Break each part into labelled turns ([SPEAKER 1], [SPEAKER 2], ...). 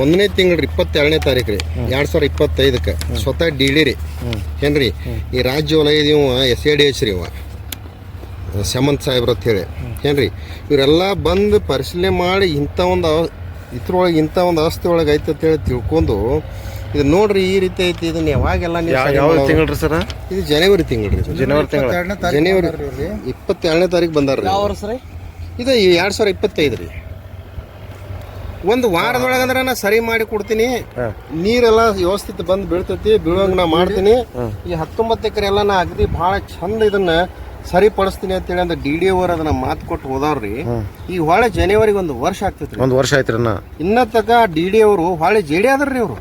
[SPEAKER 1] ಒಂದನೇ ತಿಂಗಳು ಇಪ್ಪತ್ತೆರಡನೇ ತಾರೀಕು ರೀ. ಎರಡು ಸಾವಿರ ಇಪ್ಪತ್ತೈದಕ್ಕೆ ಸ್ವತಃ ಡಿ ಡಿ ರೀ. ಏನ್ರಿ? ಈ ರಾಜ್ಯ ವಲಯದ ಇವ ಎಸ್ ಎ ಡಿ ಎಚ್ ರೀ ಇವ. ಸಮಂತ್ ಸಾಹೇಬ್ರ ಅಂತ ಹೇಳಿ. ಏನ್ರಿ? ಇವರೆಲ್ಲ ಬಂದು ಪರಿಶೀಲನೆ ಮಾಡಿ ಇಂಥ ಒಂದು ಇದ್ರೊಳಗೆ ಇಂಥ ಒಂದು ಅವಸ್ಥೆ ಒಳಗೆ ಐತೆ ಅಂತ ಹೇಳಿ ತಿಳ್ಕೊಂಡು ಇದು ನೋಡ್ರಿ ಈ ರೀತಿ ಐತಿ ಇದನ್ನ ಯಾವಾಗೆಲ್ಲ
[SPEAKER 2] ಯಾವ? ತಿಂಗಳು ಸರ್?
[SPEAKER 1] ಇದು ಜನವರಿ ತಿಂಗಳು ರೀ
[SPEAKER 2] ಜನವರಿ ತಿಂಗಳು.
[SPEAKER 1] ಜನವರಿ ಇಪ್ಪತ್ತೆರಡನೇ ತಾರೀಕು ಬಂದಾರ ಇದು ಎರಡು ಸಾವಿರ ಇಪ್ಪತ್ತೈದು ರೀ. ಒಂದು ವಾರದೊಳಗಂದ್ರ ಅಂದ್ರೆ ನಾ ಸರಿ ಮಾಡಿ ಕೊಡ್ತೀನಿ. ನೀರೆಲ್ಲ ವ್ಯವಸ್ಥಿತ ಬಂದು ಬೀಳ್ತೈತಿ ಬೀಳುವಂಗೆ ನಾ ಮಾಡ್ತೀನಿ. ಈ ಹತ್ತೊಂಬತ್ತು ಎಕರೆ ಎಲ್ಲ ನಾ ಅಗದಿ ಬಹಳ ಚಂದ ಇದನ್ನ ಸರಿಪಡಿಸ್ತೀನಿ ಅಂತೇಳಿ ಅಂದ್ರೆ ಡಿ ಡಿ ಅವ್ರು ಅದನ್ನ ಮಾತು ಕೊಟ್ಟು ಹೋದವ್ರಿ. ಈ ಹೊಳೆ ಜನವರಿಗೆ ಒಂದು ವರ್ಷ ಆಗ್ತೈತಿ
[SPEAKER 2] ಒಂದು ವರ್ಷ ಆಯ್ತು
[SPEAKER 1] ಇನ್ನ. ತಕ ಡಿ ಡಿ ಅವರು ಹೊಳೆ ಜೆ ಡಿ ಆದ್ರಿ ಅವರು.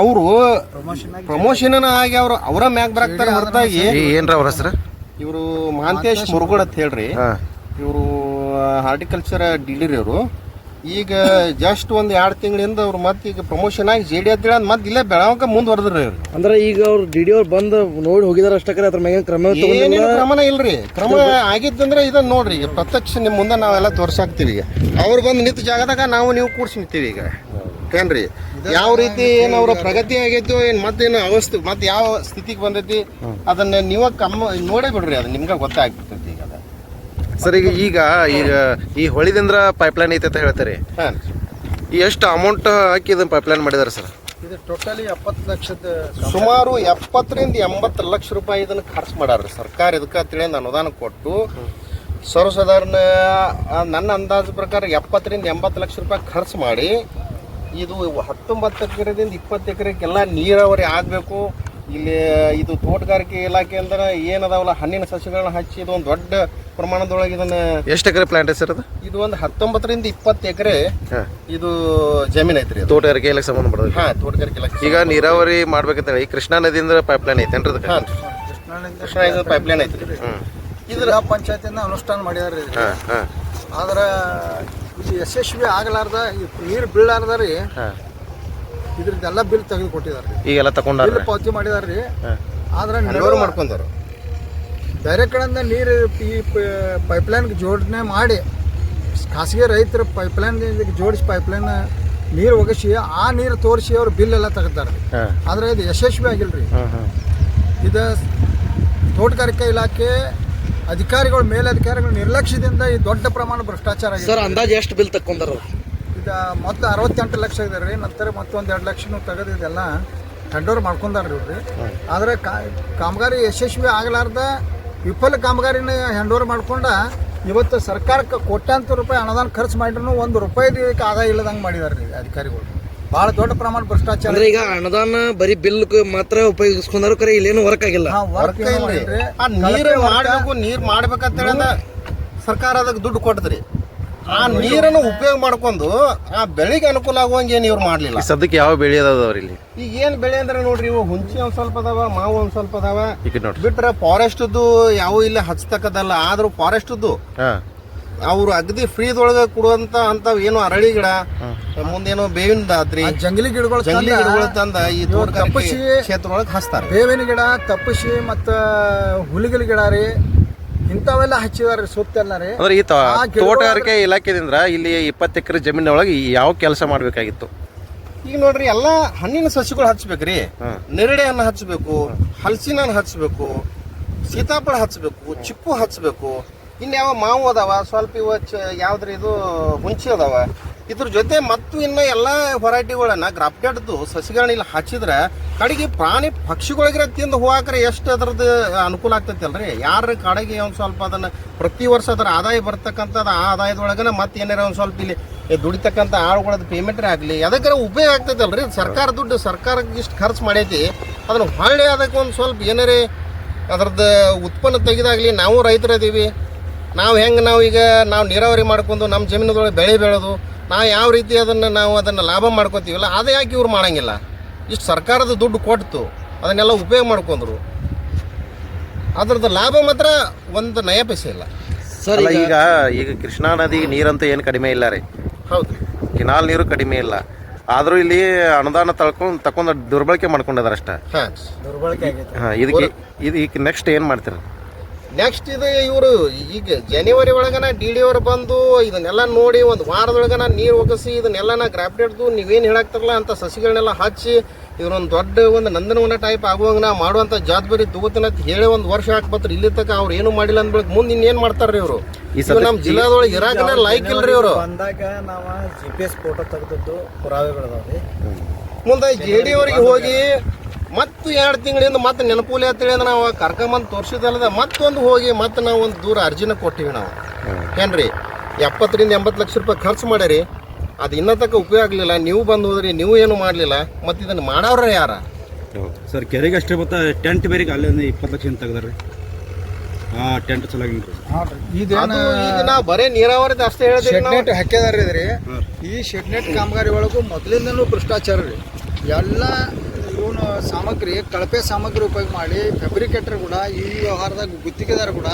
[SPEAKER 1] ಅವರು ಪ್ರಮೋಷನ್ ಆಗಿ ಅವ್ರು ಅವರ ಮ್ಯಾಗ್ ಬರಾಕ್ತಾರ ಹೊರತಾಗಿ.
[SPEAKER 2] ಏನ್ರ ಅವ್ರ ಹೆಸರು?
[SPEAKER 1] ಇವರು ಮಹಾಂತೇಶ್ ಮುರುಗೋಡ್ ಅಂತ ಹೇಳ್ರಿ. ಇವರು ಹಾರ್ಟಿಕಲ್ಚರ್ ಡೀಲರ್ ಇವರು ಈಗ ಜಸ್ಟ್ ಒಂದು ಎರಡು ತಿಂಗಳಿಂದ ಅವ್ರು ಮತ್ತೆ ಈಗ ಪ್ರಮೋಷನ್ ಆಗಿ ಜೆ ಡಿ ಅಂತೇಳಿ ಮತ್ತೆ ಇಲ್ಲೇ ಬೆಳವಕ ಮುಂದುವರೆದ್ರಿ ಅವ್ರು.
[SPEAKER 3] ಅಂದ್ರೆ ಈಗ ಅವ್ರು ಡಿ ಡಿ ಅವ್ರು ಬಂದು ನೋಡಿ ಹೋಗಿದಾರ ಅಷ್ಟಕ್ಕೆ ಅದ್ರ ಮ್ಯಾಗ ಕ್ರಮ
[SPEAKER 1] ಏನೇನು ಕ್ರಮನ ಇಲ್ರಿ. ಕ್ರಮ ಆಗಿದ್ದಂದ್ರೆ ಇದನ್ನ ನೋಡ್ರಿ ಈಗ ಪ್ರತ್ಯಕ್ಷ ನಿಮ್ಮ ಮುಂದೆ ನಾವೆಲ್ಲ ತೋರ್ಸಾಕ್ತಿವಿ ಈಗ. ಅವ್ರು ಬಂದು ನಿಂತ ಜಾಗದಾಗ ನಾವು ನೀವು ಕೂಡ್ಸಿ ನಿಂತೀವಿ ಈಗ. ಏನ್ರಿ? ಯಾವ ರೀತಿ ಏನು ಅವರ ಪ್ರಗತಿ ಆಗೈತೋ ಏನು ಮತ್ತೇನು ಅವಸ್ಥೆ ಮತ್ತೆ ಯಾವ ಸ್ಥಿತಿಗೆ ಬಂದೈತಿ ಅದನ್ನ ನೀವ ಕಮ್ಮ ನೋಡೇ ಬಿಡ್ರಿ ಅದು ನಿಮ್ಗೆ ಅದು
[SPEAKER 2] ಸರ್ ಈಗ ಈಗ ಈಗ ಈ ಹೊಳಿದಿಂದ ಪೈಪ್ಲೈನ್ ಐತೆ ಅಂತ ಹೇಳ್ತಾರೆ.
[SPEAKER 1] ಹಾಂ
[SPEAKER 2] ಎಷ್ಟು ಅಮೌಂಟ್ ಹಾಕಿ ಇದನ್ನ ಪೈಪ್ಲೈನ್ ಮಾಡಿದಾರೆ ಸರ್?
[SPEAKER 3] ಇದು ಟೋಟಲಿ ಎಪ್ಪತ್ತು ಲಕ್ಷದ
[SPEAKER 1] ಸುಮಾರು ಎಪ್ಪತ್ತರಿಂದ ಎಂಬತ್ತು ಲಕ್ಷ ರೂಪಾಯಿ ಇದನ್ನು ಖರ್ಚು ಮಾಡ್ಯಾರ ಸರ್ಕಾರ. ಇದಕ್ಕೆ ತಿಳಿಯಿಂದ ಅನುದಾನ ಕೊಟ್ಟು ಸರ್ವಸಾಧಾರಣ ನನ್ನ ಅಂದಾಜು ಪ್ರಕಾರ ಎಪ್ಪತ್ತರಿಂದ ಎಂಬತ್ತು ಲಕ್ಷ ರೂಪಾಯಿ ಖರ್ಚು ಮಾಡಿ ಇದು ಹತ್ತೊಂಬತ್ತು ಎಕರೆದಿಂದ ಇಪ್ಪತ್ತು ಎಕರೆಗೆಲ್ಲ ನೀರಾವರಿ ಆಗಬೇಕು. ಇಲ್ಲಿ ಇದು ತೋಟಗಾರಿಕೆ ಇಲಾಖೆ ಅಂದ್ರೆ ಏನದಾವಲ್ಲ ಹಣ್ಣಿನ ಸಸಿಗಳನ್ನ ಹಚ್ಚಿ ಇದು ಒಂದು ದೊಡ್ಡ ಪ್ರಮಾಣದೊಳಗೆ ಇದನ್ನ
[SPEAKER 2] ಎಷ್ಟು ಎಕರೆ ಪ್ಲಾಂಟ್ ಹೆಸರು ಸರ್ ಅದು?
[SPEAKER 1] ಇದು ಒಂದು ಹತ್ತೊಂಬತ್ತರಿಂದ ಇಪ್ಪತ್ತು ಎಕರೆ ಇದು ಜಮೀನ್ ಐತ್ರಿ
[SPEAKER 2] ತೋಟಗಾರಿಕೆ ಇಲಾಖೆ ಸಂಬಂಧ ಪಡೋದು
[SPEAKER 1] ಹಾ ತೋಟಗಾರಿಕೆ ಇಲಾಖೆ
[SPEAKER 2] ಈಗ ನೀರಾವರಿ ಮಾಡ್ಬೇಕಂತ ಈ ಕೃಷ್ಣಾ ನದಿಯಿಂದ ಪೈಪ್ಲೈನ್ ಐತೆ ಅದಕ್ಕೆ?
[SPEAKER 1] ಹಾಂ ಕೃಷ್ಣ ಪೈಪ್ಲೈನ್ ಐತ್ರಿ.
[SPEAKER 2] ಇದ್ರ
[SPEAKER 3] ಜಿಲ್ಲಾ ಪಂಚಾಯತಿಂದ ಅನುಷ್ಠಾನ ಮಾಡ್ಯಾರ ಆದ್ರೆ ಇದು ಯಶಸ್ವಿ ಆಗಲಾರ್ದ ಈ ನೀರು ಬೀಳಾರ್ದ ರೀ.
[SPEAKER 2] ಹಾಂ.
[SPEAKER 3] ಇದ್ರದ್ದೆಲ್ಲ ಬಿಲ್ ತೆಗೆದು ಕೊಟ್ಟಿದ್ದಾರೆ
[SPEAKER 2] ಈಗೆಲ್ಲ ತಗೊಂಡಾರ
[SPEAKER 3] ಬಿಲ್ ಪಾವತಿ ಮಾಡಿದಾರೆ ರೀ. ಆದ್ರೆ
[SPEAKER 1] ಹಲವಾರು ಮಾಡ್ಕೊಂಡಾರ
[SPEAKER 3] ಬೇರೆ ಕಡೆಯಿಂದ ನೀರು ಈ ಪೈಪ್ಲೈನ್ಗೆ ಜೋಡಣೆ ಮಾಡಿ ಖಾಸಗಿ ರೈತರ ಪೈಪ್ಲೈನ್ ಜೋಡಿಸಿ ಪೈಪ್ಲೈನ್ ನೀರು ಒಗಸಿ ಆ ನೀರು ತೋರಿಸಿ ಅವ್ರು ಬಿಲ್ ಎಲ್ಲ ತೆಗೆದಾರೆ ಆದ್ರೆ ಇದು ಯಶಸ್ವಿ ಆಗಿಲ್ರಿ ಇದು ತೋಟಗಾರಿಕೆ ಇಲಾಖೆ ಅಧಿಕಾರಿಗಳು ಮೇಲಧಿಕಾರಿಗಳು ನಿರ್ಲಕ್ಷ್ಯದಿಂದ ಈ ದೊಡ್ಡ ಪ್ರಮಾಣ ಭ್ರಷ್ಟಾಚಾರ ಆಗಿದೆ.
[SPEAKER 4] ಸರ್ ಅಂದಾಜು ಎಷ್ಟು ಬಿಲ್ ತಕ್ಕೊಂಡಾರ
[SPEAKER 3] ಇದು ಮೊತ್ತ ಅರವತ್ತೆಂಟು ಲಕ್ಷ ಇದೆ ರೀ ನಂತರ ಮತ್ತೊಂದು ಎರಡು ಲಕ್ಷನೂ ತೆಗೆದು ಇದೆಲ್ಲ ಟೆಂಡರ್ ಮಾಡ್ಕೊಂಡಾರ ಇವ್ರಿ ಆದರೆ ಕಾಮಗಾರಿ ಯಶಸ್ವಿ ಆಗಲಾರ್ದ ವಿಫಲ ಕಾಮಗಾರಿನ ಹ್ಯಾಂಡ್ ಓವರ್ ಮಾಡ್ಕೊಂಡ ಇವತ್ತು ಸರ್ಕಾರಕ್ಕೆ ಕೋಟ್ಯಾಂತರ ರೂಪಾಯಿ ಅನುದಾನ ಖರ್ಚು ಮಾಡಿದ್ರು ಒಂದು ರೂಪಾಯಿ ಇದಕ್ಕೆ ಆದಾಯ ಇಲ್ಲದಂಗೆ ಮಾಡಿದಾರೆ ರೀ ಅಧಿಕಾರಿಗಳು. ಭಾಳ ದೊಡ್ಡ ಪ್ರಮಾಣ ಭ್ರಷ್ಟಾಚಾರ.
[SPEAKER 4] ಅಂದ್ರೆ ಈಗ ಅನುದಾನ ಬರೀ ಬಿಲ್ ಮಾತ್ರ ಉಪಯೋಗಿಸ್ಕೊಂಡ್ರು ಕರೆ ಇಲ್ಲೇನು ವರ್ಕ್ ಆಗಿಲ್ಲ.
[SPEAKER 1] ವರ್ಕ್ ಇಲ್ಲ ನೀರು ಮಾಡಬೇಕು ನೀರು ಮಾಡ್ಬೇಕಂತೇಳಿ ಅಂದ ಸರ್ಕಾರ ಅದಕ್ಕೆ ದುಡ್ಡು ಕೊಟ್ಟದ್ರಿ ಆ ನೀರನ್ನು ಉಪಯೋಗ ಮಾಡ್ಕೊಂಡು ಆ ಬೆಳೆಗೆ ಅನುಕೂಲ ಆಗುವಂಗೆ ಏನು ಇವ್ರು ಮಾಡ್ಲಿಲ್ಲ.
[SPEAKER 2] ಈ ಸದ್ಯಕ್ಕೆ ಯಾವ ಬೆಳೆ ಅದಾವ್ರಿ ಇಲ್ಲಿ?
[SPEAKER 1] ಈಗ ಏನ್ ಬೆಳೆ ಅಂದ್ರೆ ನೋಡ್ರಿ ಇವು ಹುಂಚಿ ಒಂದ್ ಸ್ವಲ್ಪ ಅದಾವ ಮಾವು ಒಂದ್ ಸ್ವಲ್ಪ ಅದಾವ.
[SPEAKER 2] ಬಿಟ್ರೆ ಫಾರೆಸ್ಟ್
[SPEAKER 1] ಬಿಟ್ರೆ ಫಾರೆಸ್ಟ್ದು ಯಾವ ಇಲ್ಲ ಹಚ್ತಕ್ಕದಲ್ಲ ಆದ್ರೂ ಫಾರೆಸ್ಟ್ದು ಅವ್ರು ಅಗದಿ ಫ್ರೀದೊಳಗೆ ಕೊಡುವಂತ ಅಂತವ್ ಏನು ಅರಳಿ ಗಿಡ ಮುಂದೇನು ಬೇವಿನ ದಾತ್ರಿ
[SPEAKER 3] ಆ ಜಂಗಲಿ ಗಿಡಗಳು
[SPEAKER 1] ಜಂಗಲಿ ಗಿಡಗಳು ತಂದ ಈ ತೋಟ
[SPEAKER 3] ತಪ್ಪಿಸಿ
[SPEAKER 1] ಕ್ಷೇತ್ರ ಒಳಗೆ ಹಚ್ತಾರೆ.
[SPEAKER 3] ಬೇವಿನ ಗಿಡ ತಪ್ಪಸಿ ಮತ್ತು ಹುಲಿಗಲ್ ಗಿಡ ರೀ. ಇಂಥವೆಲ್ಲ ಹಚ್ಚಿದಾರೆ ಸುತ್ತೆಲ್ಲ ರೀ
[SPEAKER 2] ಅಂದ್ರೆ ಈ ತೋ-
[SPEAKER 3] ಆ ಗಿಡಗಳು
[SPEAKER 2] ತೋಟಗಾರಿಕೆ ಇಲಾಖೆದಿಂದ ಇಲ್ಲಿ ಇಪ್ಪತ್ತು ಎಕರೆ ಜಮೀನೊಳಗೆ ಯಾವ ಕೆಲಸ ಮಾಡಬೇಕಾಗಿತ್ತು?
[SPEAKER 1] ಈಗ ನೋಡ್ರಿ ಎಲ್ಲಾ ಹಣ್ಣಿನ ಸಸಿಗಳು ಹಚ್ಬೇಕ್ರಿ.
[SPEAKER 2] ಹ್ಮ್.
[SPEAKER 1] ನೆರಳೆ ಹಣ್ಣು ಹಚ್ಚಬೇಕು ಹಲಸಿನ ಹಣ್ಣು ಹಚ್ಚಬೇಕು ಸೀತಾಫಳ ಹಚ್ಚಬೇಕು ಚಿಕ್ಕು ಹಚ್ಚಬೇಕು ಇನ್ಯಾವ ಮಾವು ಅದಾವ? ಸ್ವಲ್ಪ ಇವ ಚ- ಯಾವ್ದ್ರಿ ಇದು ಹುಂಚಿ ಅದಾವ? ಇದ್ರ ಜೊತೆ ಮತ್ತು ಇನ್ನ ಎಲ್ಲ ವೆರೈಟಿಗಳನ್ನ ಗ್ರಾಫ್ಟೆಡ್ದು ಸಸಿಗಳನ್ನ ಇಲ್ಲಿ ಹಚ್ಚಿದ್ರೆ ಕಡೆಗೆ ಪ್ರಾಣಿ ಪಕ್ಷಿಗಳಿಗೆ ತಿಂದು ಹೋಗಾಕ್ರೆ ಎಷ್ಟು ಅದ್ರದ್ದು ಅನುಕೂಲ ಆಗ್ತೈತಿ ಅಲ್ರಿ ಯಾರ ಕಡೆಗೆ ಒಂದು ಸ್ವಲ್ಪ ಅದನ್ನ ಪ್ರತಿ ವರ್ಷ ಅದರ ಆದಾಯ ಬರ್ತಕ್ಕಂಥದ್ದು ಆ ಆದಾಯದೊಳಗನ ಮತ್ತೆ ಏನಾರ ಒಂದು ಸ್ವಲ್ಪ ಇಲ್ಲಿ ದುಡಿತಕ್ಕಂಥ ಆಳುಗಳದ್ದು ಪೇಮೆಂಟ್ರೇ ಆಗಲಿ. ಅದಕ್ಕೆ ಉಪಯೋಗ ಆಗ್ತೈತೆ ಅಲ್ರಿ ಸರ್ಕಾರ ದುಡ್ಡು ಸರ್ಕಾರಕ್ಕೆ ಇಷ್ಟು ಖರ್ಚು ಮಾಡೈತಿ. ಅದನ್ನು ಹೊಳ್ಳಿ ಅದಕ್ಕೆ ಒಂದು ಸ್ವಲ್ಪ ಏನರೇ ಅದ್ರದ್ದು ಉತ್ಪನ್ನ ತೆಗೆದಾಗಲಿ ನಾವು ರೈತರದೀವಿ. ನಾವು ಹೆಂಗೆ ನಾವು ಈಗ ನಾವು ನೀರಾವರಿ ಮಾಡ್ಕೊಂಡು ನಮ್ಮ ಜಮೀನದೊಳಗೆ ಬೆಳೆ ಬೆಳೆದು ನಾವು ಯಾವ ರೀತಿ ಅದನ್ನು ನಾವು ಅದನ್ನು ಲಾಭ ಮಾಡ್ಕೊತೀವಲ್ಲ ಅದೇ ಯಾಕೆ ಇವ್ರು ಮಾಡಂಗಿಲ್ಲ? ಇಷ್ಟು ಸರ್ಕಾರದ ದುಡ್ಡು ಕೊಡ್ತು ಅದನ್ನೆಲ್ಲ ಉಪಯೋಗ ಮಾಡ್ಕೊಂಡ್ರು. ಅದ್ರದ್ದು ಲಾಭ ಮಾತ್ರ ಒಂದು ನಯ ಪೈಸೆ ಇಲ್ಲ.
[SPEAKER 4] ಸರ್
[SPEAKER 2] ಈಗ ಈಗ ಕೃಷ್ಣಾ ನದಿಗೆ ನೀರಂತೂ ಏನು ಕಡಿಮೆ ಇಲ್ಲ ರೀ.
[SPEAKER 1] ಹೌದು.
[SPEAKER 2] ಕಿನಾಲ್ ನೀರು ಕಡಿಮೆ ಇಲ್ಲ. ಆದರೂ ಇಲ್ಲಿ ಅನುದಾನ ತಳ್ಕೊಂಡು ತಕೊಂಡು ದುರ್ಬಳಕೆ ಮಾಡ್ಕೊಂಡಿದ್ದಾರೆ ಅಷ್ಟೇ.
[SPEAKER 1] ಹಾಂ.
[SPEAKER 3] ದುರ್ಬಳಕೆ ಆಗೈತೆ
[SPEAKER 2] ಹಾಂ ಇದಕ್ಕೆ ಇದು ಈಗ ನೆಕ್ಸ್ಟ್ ಏನು ಮಾಡ್ತೀರಿ?
[SPEAKER 1] ನೆಕ್ಸ್ಟ್ ಇದು ಇವರು ಈಗ ಜನವರಿ ಒಳಗನ ಡಿ ಡಿ ಅವ್ರು ಬಂದು ಇದನ್ನೆಲ್ಲ ನೋಡಿ ಒಂದು ವಾರದೊಳಗನ ನೀರು ಒಗಸಿ ಇದನ್ನೆಲ್ಲ ಗ್ರಾಫ್ಟೆಡ್ದು ನೀವೇನು ಹೇಳಾಕ್ತಾರಲ್ಲ ಅಂತ ಸಸಿಗಳನ್ನೆಲ್ಲ ಹಚ್ಚಿ ಇವ್ರೊಂದು ದೊಡ್ಡ ಒಂದು ನಂದನವನ ಟೈಪ್ ಆಗುವಂಗ ನಾ ಮಾಡುವಂಥ ಜವಾಬ್ದಾರಿ ತಗೋತೀನಿ ಅಂತ ಹೇಳಿ ಒಂದು ವರ್ಷ ಹಾಕ್ಬತ್ರಿ ಇಲ್ಲಿ ತನಕ ಅವ್ರು ಏನು ಮಾಡಿಲ್ಲ ಅಂದ್ಬೇಕು ಮುಂದೆ ಇನ್ನೇನು ಮಾಡ್ತಾರ್ರಿ ಇವರು? ಇವ್ ನಮ್ಮ ಜಿಲ್ಲಾದೊಳಗೆ ಇರಾಕನ ಲೈಕ್ ಇಲ್ರಿ ಇವರು.
[SPEAKER 5] ಬಂದಾಗ ನಾವು ಜಿ ಪಿ ಎಸ್ ಫೋಟೋ ತೆಗೆದದ್ದು ಪುರಾವೆಗಳದಾವ್ರಿ.
[SPEAKER 1] ಮುಂದೆ ಜೆ ಡಿ ಅವರಿಗೆ ಹೋಗಿ ಮತ್ತು ಎರಡು ತಿಂಗಳಿಂದ ಮತ್ತೆ ನೆನಪುಲಿ ಅಂತೇಳಿ ಅಂದ್ರೆ ನಾವು ಕರ್ಕೊಂಬಂದು ತೋರಿಸಿದಲ್ಲದ ಮತ್ತೊಂದು ಹೋಗಿ ಮತ್ತೆ ನಾವು ಒಂದು ದೂರ ಅರ್ಜಿನ ಕೊಟ್ಟಿವಿ ನಾವು. ಏನ್ರಿ? ಎಪ್ಪತ್ತರಿಂದ ಎಂಬತ್ತು ಲಕ್ಷ ರೂಪಾಯಿ ಖರ್ಚು ಮಾಡ್ಯಾರಿ. ಅದು ಇನ್ನೂ ತಕ್ಕ ಉಪಯೋಗ ಆಗಲಿಲ್ಲ. ನೀವು ಬಂದು ಹೋದ್ರಿ ನೀವು ಏನು ಮಾಡಲಿಲ್ಲ. ಮತ್ತು ಇದನ್ನು ಮಾಡೋರೇ ಯಾರ?
[SPEAKER 6] ಸರ್ ಕೆರೆಗೆ ಅಷ್ಟೇ ಮತ್ತೆ ಟೆಂಟ್ ಬೇರೆ ಅಲ್ಲಿಂದ ಇಪ್ಪತ್ತು ಲಕ್ಷ ತೆಗ್ದಾರ್ರಿ? ಹಾಂ ಟೆಂಟ್ ಚಲಾಗಿ
[SPEAKER 3] ಇದೇನು
[SPEAKER 1] ಈಗ ನಾವು ಬರೇ ನೀರಾವರಿದ ಅಷ್ಟೇ ಹೇಳಿದ್ರಿ ನಾವು.
[SPEAKER 3] ಶೆಡ್ನೆಟ್ ಹಾಕ್ಯದಾರ ಇದ್ರಿ. ಈ ಶೆಡ್ನೆಟ್ ಕಾಮಗಾರಿ ಒಳಗೂ ಮೊದಲಿಂದನೂ ಭ್ರಷ್ಟಾಚಾರ ರೀ. ಎಲ್ಲ ಇವನು ಸಾಮಗ್ರಿ, ಕಳಪೆ ಸಾಮಗ್ರಿ ಉಪಯೋಗ ಮಾಡಿ ಫ್ಯಾಬ್ರಿಕೇಟರ್ ಕೂಡ, ಈ ವ್ಯವಹಾರದಾಗ ಗುತ್ತಿಗೆದಾರ ಕೂಡ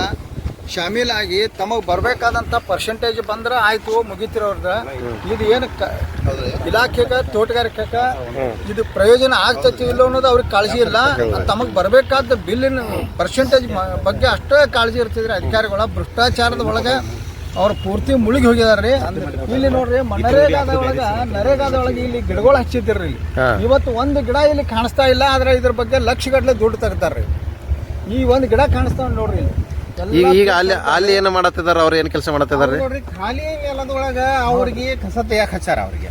[SPEAKER 3] ಶಾಮೀಲಾಗಿ ತಮಗೆ ಬರಬೇಕಾದಂಥ ಪರ್ಸೆಂಟೇಜ್ ಬಂದ್ರೆ ಆಯಿತು ಮುಗಿತಿರೋರ್ದ ಇದು ಏನು ಕ ಇಲಾಖೆಗೆ ಇದು ಪ್ರಯೋಜನ ಆಗ್ತೈತಿ ಇಲ್ಲ ಅನ್ನೋದು ಅವ್ರಿಗೆ ಕಾಳಜಿ ಇಲ್ಲ. ತಮಗೆ ಬರಬೇಕಾದ ಬಿಲ್ಲಿನ ಪರ್ಸೆಂಟೇಜ್ ಬಗ್ಗೆ ಅಷ್ಟೇ ಕಾಳಜಿ ಇರ್ತಿದ್ರೆ ಅಧಿಕಾರಿಗಳ ಭ್ರಷ್ಟಾಚಾರದ ಒಳಗೆ ಅವ್ರು ಪೂರ್ತಿ ಮುಳುಗಿ ಹೋಗಿದಾರ್ರಿ. ಇಲ್ಲಿ ನೋಡ್ರಿ ನರೇಗಾದ ಒಳಗ ನರೇಗಾದ ಒಳಗೆ ಇಲ್ಲಿ ಗಿಡಗಳು ಹಚ್ಚಿದ್ರಿ ಇಲ್ಲಿ. ಇವತ್ತು ಒಂದು ಗಿಡ ಇಲ್ಲಿ ಕಾಣಿಸ್ತಾ ಇಲ್ಲ ಆದ್ರೆ ಇದ್ರ ಬಗ್ಗೆ ಲಕ್ಷ ಲಕ್ಷಗಟ್ಟಲೆ ದುಡ್ಡು ತೆಗ್ತಾರ್ರಿ ಈ ಒಂದು ಗಿಡ ಕಾಣಿಸ್ತಾವ್ ನೋಡ್ರಿ ಇಲ್ಲಿ.
[SPEAKER 2] ಈಗ ಈಗ ಅಲ್ಲಿ ಅಲ್ಲಿ ಏನು ಮಾಡತ್ತಿದಾರ? ಅವ್ರು ಏನು ಕೆಲಸ ಮಾಡತ್ತಿದಾರ್ರಿ?
[SPEAKER 1] ನೋಡ್ರಿ ಖಾಲಿ ನೆಲದೊಳಗ ಅವ್ರಿಗೆ ಕಸ ತೆಗಿಯಾಕ ಹಚ್ಚಾರ ಅವ್ರಿಗೆ.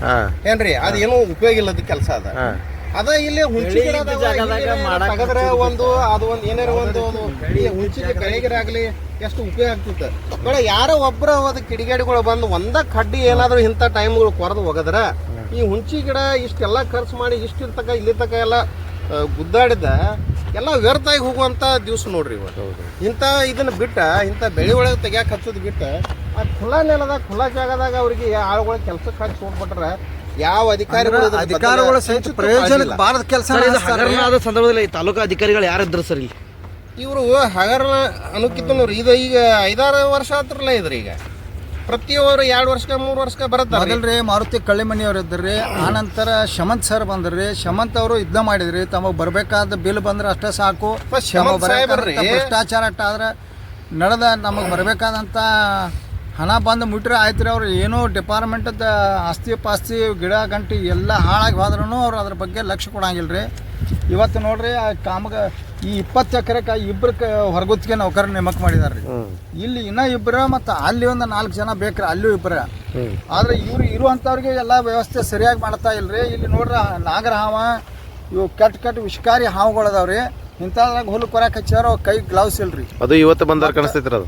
[SPEAKER 1] ಏನ್ರಿ ಅದೇನು ಉಪಯೋಗ ಇಲ್ಲದ ಕೆಲಸ ಅದ. ಅದ ಇಲ್ಲಿ ಹುಂಚಿ ಗಿಡ ಅದಾವ, ಒಂದು ಅದು ಒಂದು ಏನಾರ ಒಂದು ಈ ಹುಂಚಿಗೆ ಬೆಳೆಗಿರಾಗ್ಲಿ ಎಷ್ಟು ಉಪಯೋಗ ಆಗ್ತಿತ್ತು. ಬೇಡ ಯಾರೋ ಒಬ್ಬರ ಅದು ಕಿಡಿಗೇಡಿಗಳು ಬಂದು ಒಂದ ಕಡ್ಡಿ ಏನಾದ್ರೂ ಇಂಥ ಟೈಮ್ಗಳು ಕೊರದು ಹೋಗದ್ರ ಈ ಹುಂಚಿ ಗಿಡ ಇಷ್ಟೆಲ್ಲ ಖರ್ಚು ಮಾಡಿ ಇಷ್ಟ ತಕ ಇಲ್ಲಿ ತಕ ಎಲ್ಲ ಗುದ್ದಾಡಿದ ಎಲ್ಲ ವ್ಯರ್ಥ ಆಗಿ ಹೋಗುವಂತ ದಿವ್ಸ ನೋಡ್ರಿ ಇವತ್ತು ಇಂಥ ಇದನ್ನ ಬಿಟ್ಟ ಇಂಥ ಬೆಳೆ ಒಳಗೆ ತೆಗ್ಯಾಕ ಹಚ್ಚೋದು ಬಿಟ್ಟ ಆ ಖುಲ್ಲಾ ನೆಲದಾಗ ಖುಲ್ಲಾ ಜಾಗದಾಗ ಅವ್ರಿಗೆ ಆಳುಗಳ ಕೆಲಸಕ್ಕೆ ಹಾಕಿ ಹೋಗ್ಬಿಟ್ರ ಯಾವ ಅಧಿಕಾರಿಗಳು ಇದ್ರ ಬಗ್ಗೆ
[SPEAKER 3] ಅಧಿಕಾರಿಗಳು ಸಹಿತ
[SPEAKER 1] ಕಿಂಚಿತ್ತೂ
[SPEAKER 3] ಪ್ರಯೋಜನಕ್ಕೆ
[SPEAKER 1] ಕಾಳಜಿ ಇಲ್ಲ.
[SPEAKER 3] ಬಾರದ ಕೆಲಸ
[SPEAKER 4] ಸರ್ ಇದು ಹಗರಣ ಆದ ಸಂದರ್ಭದಲ್ಲಿ ತಾಲೂಕು ಅಧಿಕಾರಿಗಳು ಯಾರಿದ್ರು ಸರ್ ಇಲ್ಲಿ?
[SPEAKER 1] ಇವರು ಹಗರಣ ಅನುಕಿತ್ತು ನೋಡ್ರಿ ಇದು ಈಗ ಐದಾರು ವರ್ಷ ಆತ್ರಲ್ಲ ಇದ್ರಿ ಈಗ. ಪ್ರತಿಯೊಬ್ಬರು ಎರಡು ವರ್ಷಕ್ಕೆ ಮೂರು ವರ್ಷಕ್ಕೆ ಬರತ್ತಾರ
[SPEAKER 3] ಮೊದಲ್ರಿ ಮಾರುತಿ ಕಳ್ಳಿಮನಿ ಅವರು ಇದ್ರಿ ಆನಂತರ ಶಮಂತ್ ಸರ್ ಬಂದ್ರಿ. ಶಮಂತ್ ಅವರು ಯುದ್ಧ ಮಾಡಿದ್ರಿ. ತಮಗೆ ಬರಬೇಕಾದ ಬಿಲ್ ಬಂದ್ರೆ ಅಷ್ಟೇ ಸಾಕು.
[SPEAKER 1] ಶಮ
[SPEAKER 3] ತಮಗ್
[SPEAKER 1] ಶಮಂತ್
[SPEAKER 3] ಬರಬೇಕಾದಂಥ
[SPEAKER 1] ಸಾಹೇಬ್ರಿ.
[SPEAKER 3] ಭ್ರಷ್ಟಾಚಾರ ಅಟ್ಟ ಆದ್ರೆ ನಡೆದ ನಮಗೆ ಬರಬೇಕಾದಂಥ ಹಣ ಬಂದು ಮುಟ್ರೆ ಆಯ್ತು ರೀ ಅವ್ರು. ಏನೋ ಡಿಪಾರ್ಟ್ಮೆಂಟದ ಆಸ್ತಿ ಪಾಸ್ತಿ ಗಿಡ ಗಂಟಿ ಎಲ್ಲ ಹಾಳಾಗಿ ಹೋದ್ರೂ ಅವ್ರು ಅದ್ರ ಬಗ್ಗೆ ಲಕ್ಷ್ಯ ಕೊಡಂಗಿಲ್ಲ ರೀ ಇವತ್ತು ನೋಡ್ರಿ ಆ ಕಾಮಗ ಈ ಇಪ್ಪತ್ತು ಎಕರೆಗೆ ಇಬ್ಬರು ಹೊರಗುತ್ತಿಗೆ ನೌಕರ ನೇಮಕ ಮಾಡಿದಾರೆ ರೀ ಇಲ್ಲಿ ಇನ್ನೂ ಇಬ್ಬರು ಮತ್ತು ಅಲ್ಲಿ ಒಂದು ನಾಲ್ಕು ಜನ ಬೇಕ್ರಿ ಅಲ್ಲೂ ಇಬ್ಬರ ಆದ್ರೆ ಇವ್ರು ಇರುವಂಥವ್ರಿಗೆ ಎಲ್ಲ ವ್ಯವಸ್ಥೆ ಸರಿಯಾಗಿ ಮಾಡ್ತಾ ಇಲ್ರಿ. ಇಲ್ಲಿ ನೋಡ್ರಿ ನಾಗರ ಹಾವ ಇವು ಕೆಟ್ಟ ಕೆಟ್ಟ ವಿಷಕಾರಿ ಹಾವುಗಳದಾವ್ರಿ ಇಂಥದ್ರಾಗ ಹುಲ್ಲು ಕೊರಕ್ಕೆ ಹಚ್ಚಾರ ಕೈ ಗ್ಲೌಸ್ ಇಲ್ರಿ.
[SPEAKER 2] ಅದು ಇವತ್ತು ಬಂದಾರ ಕಾಣಿಸ್ತೈತ್ರಿ ಅದು.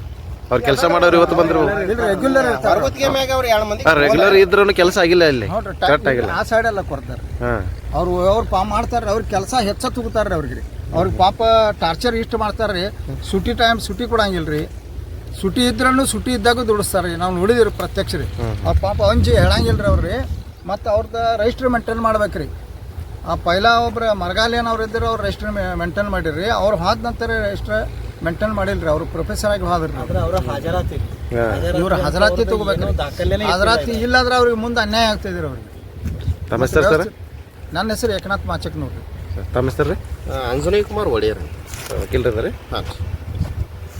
[SPEAKER 2] ಅವ್ರ ಕೆಲಸ ಮಾಡೋರು ಇವತ್ತು
[SPEAKER 3] ಬಂದ್ರು. ರೆಗ್ಯುಲರ್
[SPEAKER 2] ರೆಗ್ಯುಲರ್ ಇದ್ರೂ ಕೆಲಸ ಆಗಿಲ್ಲ ಇಲ್ಲಿ ಕರೆಕ್ಟ್ ಆಗಿಲ್ಲ.
[SPEAKER 3] ಆ ಸೈಡ್ ಎಲ್ಲ ಕೊಡ್ತಾರೆ. ಅವ್ರು ಅವ್ರು ಪಾ ಮಾಡ್ತಾರೆ ಅವ್ರ ಕೆಲಸ ಹೆಚ್ಚ ತಗೋತಾರ್ರಿ ಅವ್ರಿಗೆ. ರೀ ಅವ್ರಿಗೆ ಪಾಪ ಟಾರ್ಚರ್ ಇಷ್ಟು ಮಾಡ್ತಾರ್ರಿ. ಸುಟಿ ಟೈಮ್ ಸುಟಿ ಕೊಡಂಗಿಲ್ಲ ರೀ ಸುಟಿ ಇದ್ರೂ ಸುಟಿ ಇದ್ದಾಗ ದುಡಿಸ್ತಾರೆ ರೀ ನಾವು ನೋಡಿದಿರಿ ಪ್ರತ್ಯಕ್ಷ ರೀ ಅವ್ರ ಪಾಪ ಅಂಜಿ ಹೇಳಂಗಿಲ್ಲ ರೀ ಅವ್ರಿ ಮತ್ತು ಅವ್ರದ್ದು ರಿಜಿಸ್ಟ್ರ್ ಮೇಂಟೈನ್ ಮಾಡ್ಬೇಕು ರೀ ಆ ಪೈಲಾ ಒಬ್ರು ಮರಗಾಲಿಯನ್ ಅವ್ರು ಇದ್ದರು ಅವ್ರು ರಿಜಿಸ್ಟ್ರ್ ಮೇಂಟೈನ್ ಮಾಡಿರಿ ಅವ್ರು ಹಾದ ನಂತರ ರಿಜಿಸ್ಟ್ರ್ ಮೇಂಟೈನ್ ಮಾಡಿಲ್ರಿ ಅವರು ಅವ್ರು ಪ್ರೊಫೆಸರ್ ಆಗಿ ಹೋದ್ರಿ
[SPEAKER 5] ಅವರ ಹಾಜರಾತಿ
[SPEAKER 3] ಇವ್ರ ಹಾಜರಾತಿ
[SPEAKER 5] ತಗೋಬೇಕು
[SPEAKER 3] ಹಾಜರಾತಿ ಇಲ್ಲಾಂದ್ರೆ ಅವ್ರಿಗೆ ಮುಂದೆ ಅನ್ಯಾಯ ಆಗ್ತಿದ್ರಿ ಅವ್ರಿಗೆ.
[SPEAKER 2] ತಮ್ಮ ಹೆಸರು ಸರ್?
[SPEAKER 3] ನನ್ನ ಹೆಸರು ಏಕನಾಥ್ ಮಾಚಕ್ ನೋಡ್ರಿ.
[SPEAKER 2] ತಮ್ಮ ಹೆಸರು ರೀ?
[SPEAKER 1] ಅಂಜನೇಯ ಕುಮಾರ್ ಒಡೆಯರ್
[SPEAKER 2] ವಕೀಲ್ರಿ
[SPEAKER 1] ಹಾಂ.